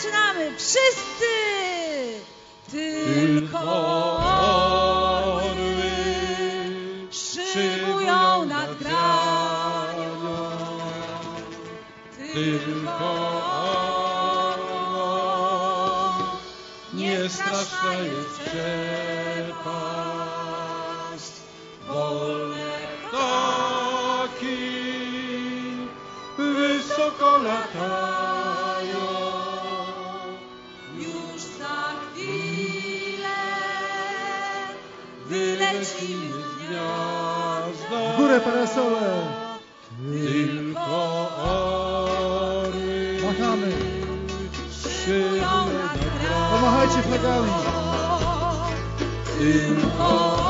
Zaczynamy. Wszyscy! Tylko orły szybują nad granią. Tylko orłom nie straszna jest przepaść. Wolne ptaki wysoko latają. Z gniazda. W górę parasole! Tylko orły Machamy! granią. Pomachajcie flagami! Tylko orłom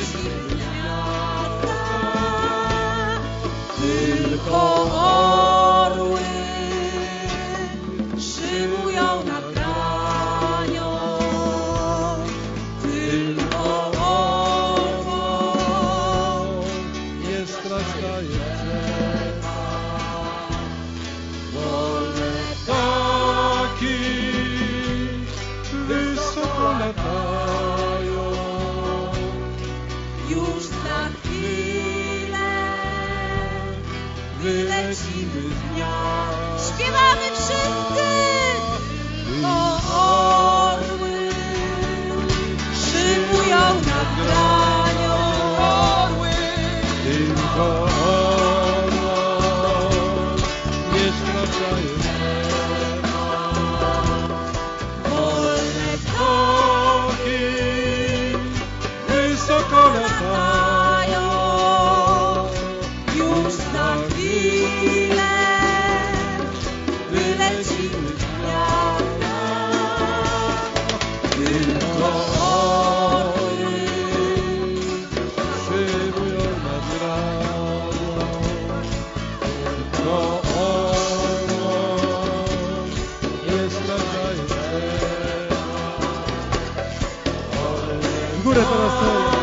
z gniazda. Tylko orły szybują nad granią. Tylko orłom Nie straszna jest już za chwilę wylecimy w miast. Śpiewamy wszyscy! O orły szybują nad granią orły tylko 그걸 따라서